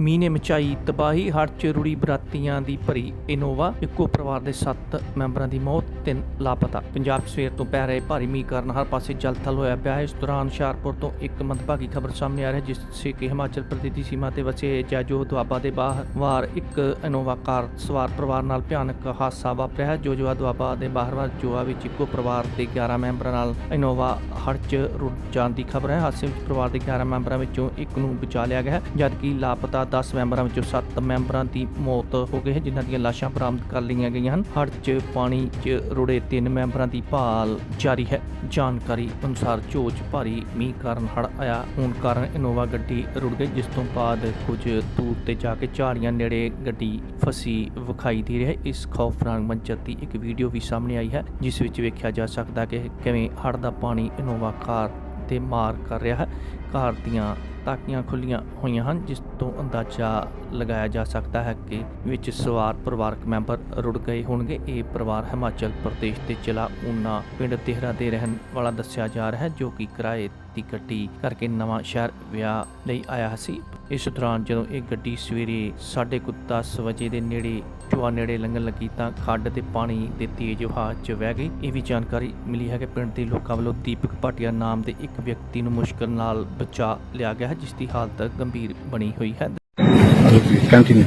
ਮੀਂਹ ਨੇ ਮਚਾਈ ਤਬਾਹੀ, ਹੜ੍ਹ ਚ ਰੁੜੀ ਬਰਾਤੀਆਂ ਦੀ ਭਰੀ ਇਨੋਵਾ, ਇੱਕੋ ਪਰਿਵਾਰ ਦੇ 7 ਮੈਂਬਰਾਂ ਦੀ ਮੌਤ, ਤਿੰਨ ਲਾਪਤਾ। ਪੰਜਾਬ ਸਵੇਰ ਤੋਂ ਪੈ ਰਹੇ ਭਾਰੀ ਮੀਂਹ ਕਾਰਨ ਹਰ ਪਾਸੇ ਜਲਥਲ ਹੋਇਆ ਪਿਆ ਹੈ। ਇਸ ਦੌਰਾਨ ਹੁਸ਼ਿਆਰਪੁਰ ਤੋਂ ਇੱਕ ਮੰਦਭਾਗੀ ਖਬਰ ਸਾਹਮਣੇ ਆ ਰਹੀ ਹੈ, ਜਿਸ 'ਚ ਕਿ ਹਿਮਾਚਲ ਪ੍ਰਦੇਸ਼ ਦੀ ਸੀਮਾ ਤੇ ਵਸੇ ਜਾਜੋ ਦੁਆਬਾ ਦੇ ਬਾਹਰ ਵਾਰ ਇੱਕ ਇਨੋਵਾ ਕਾਰ ਸਵਾਰ ਪਰਿਵਾਰ ਨਾਲ ਭਿਆਨਕ ਹਾਦਸਾ ਵਾਪਰਿਆ ਹੈ। ਜੋ ਜੋ ਦੁਆਬਾ ਦੇ ਬਾਹਰਵਾਰ ਜੋਆ ਵਿੱਚ ਇੱਕੋ ਪਰਿਵਾਰ ਦੇ 11 ਮੈਂਬਰਾਂ ਨਾਲ ਇਨੋਵਾ ਹੜ੍ਹ 'ਚ ਰੁੜ ਜਾਣ ਦੀ ਖਬਰ ਹੈ। ਹਾਦਸੇ ਵਿੱਚ ਪਰਿਵਾਰ ਦੇ 11 ਮੈਂਬਰਾਂ ਵਿੱਚੋਂ ਇੱਕ ਨੂੰ ਬਚਾ ਲਿਆ ਗਿਆ ਹੈ, ਜਦਕਿ ਲਾਪਤਾ 10 ਮੈਂਬਰਾਂ ਵਿੱਚੋਂ 7 ਮੈਂਬਰਾਂ ਦੀ ਮੌਤ ਹੋ ਗਈ ਹੈ, ਜਿਨ੍ਹਾਂ ਦੀਆਂ ਲਾਸ਼ਾਂ ਬਰਾਮਦ ਕਰ ਲਈਆਂ ਗਈਆਂ ਹਨ। ਹੜ੍ਹ 'ਚ, ਪਾਣੀ 'ਚ ਰੁੜੇ ਤਿੰਨ ਮੈਂਬਰਾਂ ਦੀ ਭਾਲ ਜਾਰੀ ਹੈ। ਜਾਣਕਾਰੀ ਅਨੁਸਾਰ ਝੋਜ ਭਾਰੀ ਮੀਂਹ ਕਾਰਨ ਹੜ੍ਹ ਆਇਆ। ਹੋਣ ਕਾਰਨ ਇਨੋਵਾ ਗੱਡੀ ਰੁੜ ਗਈ, ਜਿਸ ਤੋਂ ਬਾਅਦ ਕੁਝ ਦੂਰ ਤੇ ਜਾ ਕੇ ਝਾੜੀਆਂ ਨੇੜੇ ਗੱਡੀ ਫਸੀ ਵਿਖਾਈ ਦੇ ਰਹੀ ਹੈ। ਇਸ ਖੌਫਨਾਕ ਮੰਜ਼ਰ ਦੀ ਇੱਕ ਵੀਡੀਓ ਵੀ ਸਾਹਮਣੇ ਆਈ ਹੈ, ਜਿਸ ਵਿੱਚ ਵੇਖਿਆ ਜਾ ਸਕਦਾ ਕਿ ਕਿਵੇਂ ਹੜ੍ਹ ਦਾ ਪਾਣੀ ਇਨੋਵਾ ਕਾਰ ਤੇ ਮਾਰ ਕਰ ਰਿਹਾ ਹੈ। ਕਾਰ ਦੀਆਂ ਤਾਕੀਆਂ ਖੁੱਲੀਆਂ ਹੋਈਆਂ ਹਨ, ਜਿਸ ਤੋਂ ਅੰਦਾਜ਼ਾ ਲਗਾਇਆ ਜਾ ਸਕਦਾ ਹੈ ਕਿ ਵਿੱਚ ਸਵਾਰ ਪਰਿਵਾਰਕ ਮੈਂਬਰ ਰੁੜ ਗਏ ਹੋਣਗੇ। ਇਹ ਪਰਿਵਾਰ ਹਿਮਾਚਲ ਪ੍ਰਦੇਸ਼ ਦੇ ਜ਼ਿਲ੍ਹਾ ਊਨਾ ਪਿੰਡ ਦੇਹਰਾ ਦੇ ਰਹਿਣ ਵਾਲਾ ਦੱਸਿਆ ਜਾ ਰਿਹਾ ਹੈ, ਜੋ ਕਿ ਕਿਰਾਏ ਦੀ ਗੱਡੀ ਕਰਕੇ ਨਵਾਂ ਸ਼ਹਿਰ ਵਿਆਹ ਲਈ ਆਇਆ ਸੀ। ਇਸ ਦੌਰਾਨ ਜਦੋਂ ਇਹ ਗੱਡੀ ਸਵੇਰੇ 10:30 ਵਜੇ ਦੇ ਨੇੜੇ ਚੁਆ ਨੇੜੇ ਲੰਘਣ ਲੱਗੀ ਤਾਂ ਖੱਡ ਤੇ ਪਾਣੀ ਦੇ ਤੇਜ਼ ਵਹਾਅ 'ਚ ਵਹਿ ਗਈ। ਇਹ ਵੀ ਜਾਣਕਾਰੀ ਮਿਲੀ ਹੈ ਕਿ ਪਿੰਡ ਦੇ ਲੋਕਾਂ ਵੱਲੋਂ ਦੀਪਕ ਭਾਟੀਆ ਨਾਮ ਦੇ ਇੱਕ ਵਿਅਕਤੀ ਨੂੰ ਮੁਸ਼ਕਲ ਨਾਲ ਬਚਾ ਲਿਆ ਗਿਆ ਹੈ ਜਿਸ ਦੀ ਹਾਲਤ ਗੰਭੀਰ ਬਣੀ ਹੋਈ ਹੈ।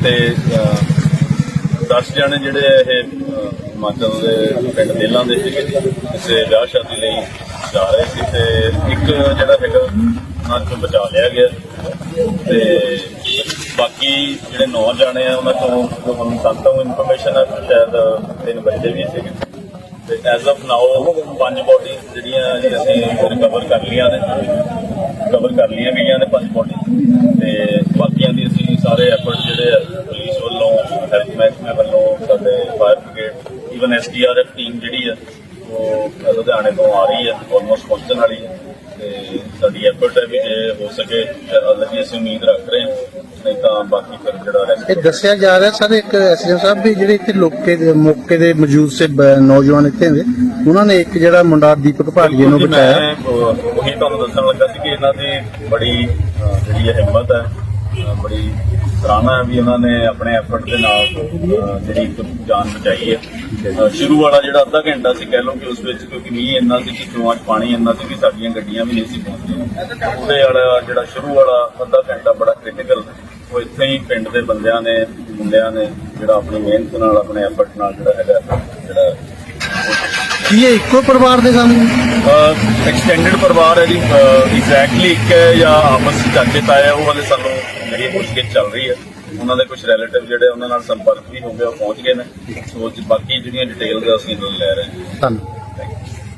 ਤੇ 10 ਜਣੇ ਜਿਹੜੇ ਇਹ ਹਿਮਾਚਲ ਦੇ ਪਿੰਡ ਦੇਲਾਂ ਦੇ ਸੀਗੇ ਕਿਸੇ ਵਿਆਹ ਸ਼ਾਦੀ ਲਈ ਜਾ ਰਹੇ ਸੀ ਤੇ ਇੱਕ ਜਿਹੜਾ ਹੈਗਾ ਉਹਨਾਂ ਤੋਂ ਬਚਾ ਲਿਆ ਗਿਆ। ਤੇ ਬਾਕੀ ਜਿਹੜੇ ਨੌ ਜਾਣੇ ਆ ਉਹਨਾਂ ਤੋਂ ਜੋ ਹੁਣ ਤੱਕ ਤੋਂ ਇਨਫੋਰਮੇਸ਼ਨ ਹੈ ਸ਼ਾਇਦ ਤਿੰਨ ਬੱਚੇ ਵੀ ਸੀਗੇ। ਤੇ ਐਜ਼ ਆਫ ਨਾਓ ਪੰਜ ਬੋਡੀ ਜਿਹੜੀਆਂ ਅਸੀਂ ਰਿਕਵਰ ਕਰ ਲਈਆਂ ਨੇ ਕਵਰ ਕਰ ਲਈਆਂ ਗਈਆਂ ਨੇ ਤੇ ਬਾਕੀਆਂ ਦੀ ਅਸੀਂ ਸਾਰੇ ਐਫਰਟ ਜਿਹੜੇ ਆ ਪੁਲਿਸ ਵੱਲੋਂ ਹੈਲਥ ਮਹਿਕਮੇ ਵੱਲੋਂ, ਸਾਡੇ fire brigade even SDRF team ਜਿਹੜੀ ਆ, ਉਹ ਲੁਧਿਆਣੇ ਤੋਂ ਆ ਰਹੀ ਹੈ ਆਲਮੋਸਟ ਪਹੁੰਚਣ ਵਾਲੀ ਹੈ ਤੇ ਸਾਡੀ ਐਫਰਟ ਹੈ ਵੀ ਜੇ ਹੋ ਸਕੇ ਅੱਲਾਹ ਅਸੀਂ ਉਮੀਦ ਰੱਖ ਰਹੇ ਹਾਂ, ਨਹੀਂ ਤਾਂ ਬਾਕੀ ਇਹ ਦੱਸਿਆ ਜਾ ਰਿਹਾ ਸਰ ਇੱਕ ਐਸਐਮ ਸਾਹਿਬ ਵੀ ਜਿਹੜੇ ਇੱਥੇ ਲੋਕੇ ਦੇ ਮੌਕੇ ਦੇ ਮੌਜੂਦ ਸੇ ਬ- ਨੌਜਵਾਨ ਇੱਥੇ ਨੇ ਉਹਨਾਂ ਨੇ ਇੱਕ ਜਿਹੜਾ ਮੁੰਡਾ ਦੀਪਕ ਭਾਟੀਏ ਨੂੰ ਬਚਾਇਆ ਮੈਂ ਉਹ- ਉਹੀ ਤੁਹਾਨੂੰ ਦੱਸਣ ਲੱਗਾ ਸੀ ਕਿ ਇਹਨਾਂ ਦੀ ਬੜੀ ਅਹ, ਜਿਹੜੀ ਇਹ ਹਿੰਮਤ ਹੈ ਅਹ, ਬੜੀ ਸਰਾਹਨਾ ਹੈ ਵੀ ਉਹਨਾਂ ਨੇ ਆਪਣੇ ਐਫਰਟ ਦੇ ਨਾਲ ਅਹ, ਜਿਹੜੀ ਇੱਕ ਜਾਨ ਬਚਾਈ ਹੈ। ਅਹ, ਸ਼ੁਰੂ ਵਾਲਾ ਜਿਹੜਾ ਅੱਧਾ ਘੰਟਾ ਸੀ ਕਹਿ ਲਓ ਕਿ ਉਸ ਵਿੱਚ ਕਿਉਂਕਿ ਮੀਂਹ ਇੰਨਾ ਸੀ ਕਿ ਚੋਆਂ 'ਚ ਪਾਣੀ ਇੰਨਾ ਸੀ ਕਿ ਸਾਡੀਆਂ ਗੱਡੀਆਂ ਵੀ ਨਹੀਂ ਸੀ ਪਹੁੰਚਦੀਆਂ ਉਹਦੇ ਵਾਲਾ ਜਿਹੜਾ ਸ਼ੁਰੂ ਵਾਲਾ ਅੱਧਾ ਘੰਟਾ ਬੜਾ ਕ੍ਰਿਟੀਕਲ ਉਹ ਇੱਥੇ ਹੀ ਪਿੰਡ ਦੇ ਬੰਦਿਆਂ ਨੇ ਮੁੰਡਿਆਂ ਨੇ ਜਿਹੜਾ ਆਪਣੀ ਮਿਹਨਤ ਨਾਲ ਆਪਣੇ ਐਫਰਟ ਨਾਲ ਜਿਹੜਾ ਹੈਗਾ ਜਿਹੜਾ ਕੀ ਇਹ ਇੱਕੋ ਪਰਿਵਾਰ ਦੇ ਸਨ ਐਕਸਟੈਂਡਡ ਪਰਿਵਾਰ ਹੈ ਜੀ। ਐਗਜ਼ੈਕਟਲੀ ਇੱਕ ਹੈ ਜਾਂ ਆਪਸ ਵਿੱਚ ਚਾਚੇ ਤਾਏ ਉਹ ਵਾਲੇ ਸਾਨੂੰ ਜਿਹੜੀ ਪੁੱਛਗਿੱਛ ਚੱਲ ਰਹੀ ਹੈ। ਉਹਨਾਂ ਦੇ ਕੁਝ ਰਿਲੇਟਿਵ ਜਿਹੜੇ ਉਹਨਾਂ ਨਾਲ ਸੰਪਰਕ ਵੀ ਹੋ ਗਿਆ ਉਹ ਪਹੁੰਚ ਗਏ ਨੇ। ਸੋ ਜੀ ਬਾਕੀ ਜਿਹੜੀਆਂ ਡਿਟੇਲਸ ਅਸੀਂ ਲੈ ਰਹੇ ਹਾਂ। ਧੰਨਵਾਦ।